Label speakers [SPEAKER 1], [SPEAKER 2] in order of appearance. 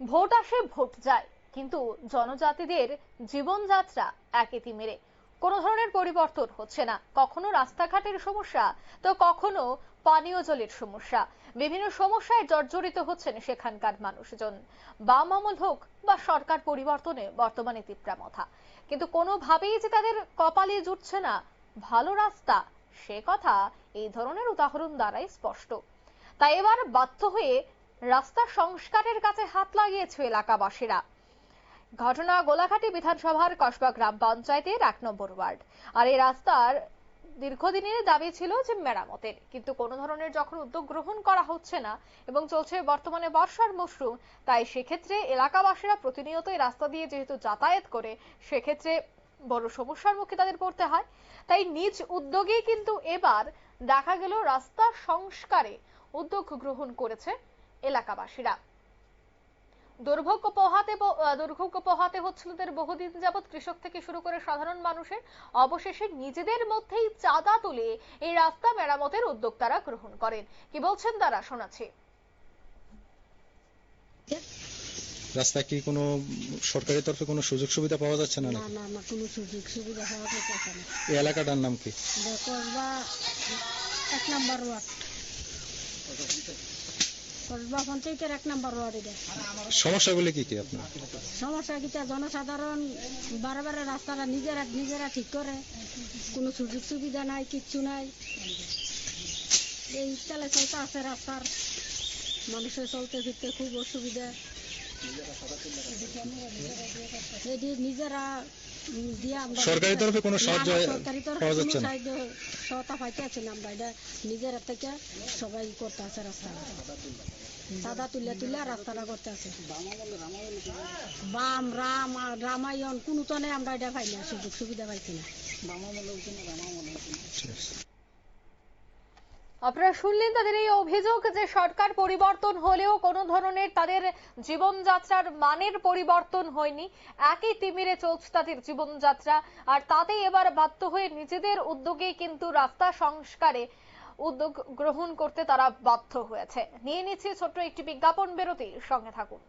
[SPEAKER 1] Vote আসে, vote যায়। কিন্তু জনজাতিদের জীবনযাত্রা একই তিমিরে। কোনো ধরনের পরিবর্তন হচ্ছে না। কখনো রাস্তাঘাটের সমস্যা, তো কখনো পানীয় জলের সমস্যা। বিভিন্ন সমস্যায় জর্জরিত হচ্ছেন সেখানকার মানুষজন। বাম আমল হোক বা সরকার পরিবর্তনে বর্তমানে তিপ্রামথা কিন্তু কোনোভাবেই যে তাদের কপালে জুটছে না, ভালো রাস্তা, সে কথা এই ধরনের উদাহরণ দ্বারাই স্পষ্ট। তাই এবার বাধ্য হয়ে রাস্তা সংস্কারের কাছে হাত লাগিয়েছে এলাকাবাসীরা। ঘটনা গোলাঘাটি বিধানসভার কসবা গ্রাম পঞ্চায়েতের এক নম্বর ওয়ার্ড। আর এই রাস্তার দীর্ঘদিনের দাবি ছিল যে মেরামতের। কিন্তু কোনো ধরনের যখন উদ্যোগ গ্রহণ করা হচ্ছে না এবং চলছে বর্তমানে বর্ষার মরশুম, তাই সেক্ষেত্রে এলাকাবাসীরা প্রতিনিয়ত এই রাস্তা দিয়ে যেহেতু যাতায়াত করে, সেক্ষেত্রে বড় সমস্যার মুখে তাদের পড়তে হয়। তাই নিজ উদ্যোগেই কিন্তু এবার দেখা গেল রাস্তা সংস্কারে উদ্যোগ গ্রহণ করেছে এলাকাবাসীরা। দুর্ভোগ পোহাতে দুর্ভোগ পোহাতে হচ্ছিল তাদের বহুদিন যাবৎ কৃষক থেকে শুরু করে সাধারণ মানুষের অবশেষে নিজেদের মধ্যেই চাঁদা তুলে এই রাস্তা মেরামতের উদ্যোগ তারা গ্রহণ করেন। কি বলছেন তারা? শোনাচ্ছি।
[SPEAKER 2] রাস্তা কি কোনো সরকারি তরফে কোনো সুযোগ সুবিধা পাওয়া যাচ্ছে না
[SPEAKER 3] না না কোনো সুযোগ সুবিধা হওয়া যেতেছে না।
[SPEAKER 2] এই এলাকাটার নাম কি?
[SPEAKER 3] কসবা এক নাম্বার ওয়ার্ড। কসবা পঞ্চায়েতের এক নাম্বার ওয়ার্ড এটা
[SPEAKER 2] সমস্যাগুলি কি কি আপনার?
[SPEAKER 3] সমস্যা কিটা জনসাধারণ বারে বারে রাস্তাটা নিজেরা নিজেরা ঠিক করে। কোনো সুযোগ সুবিধা নাই কিচ্ছু নাই। এই তালে চলতে আছে রাস্তার। মানুষের চলতে ফিরতে খুব অসুবিধা। নিজেরা
[SPEAKER 2] সরকারি তরফে কোনো সাহায্য
[SPEAKER 3] সরকারি তরফে
[SPEAKER 2] পাওয়া
[SPEAKER 3] কোনো
[SPEAKER 2] যাচ্ছে না?
[SPEAKER 3] সাহায্য সহায়তা পাইতে আছে না আমরা এটা নিজের থেকে সবাই করতে আছে রাস্তা। সাদা তুলে তুলে রাস্তাটা করতে আছে। বাম রাম আর রামায়ণ কোনো তো নেই আমরা এটা পাই না সুযোগ সুবিধা পাইছি না।
[SPEAKER 1] আপনারা শুনলেন তাদের এই অভিযোগ যে সরকার পরিবর্তন হলেও কোনো ধরনের তাদের জীবনযাত্রার মানের পরিবর্তন হয়নি। একই তিমিরে চলছে তাদের জীবনযাত্রা আর তাতেই এবার বাধ্য হয়ে নিজেদের উদ্যোগে কিন্তু রাস্তা সংস্কারে উদ্যোগ গ্রহণ করতে তারা বাধ্য হয়েছে। নিয়ে নিচ্ছে ছোট্ট একটি বিজ্ঞাপন বেরোতে সঙ্গে থাকুন।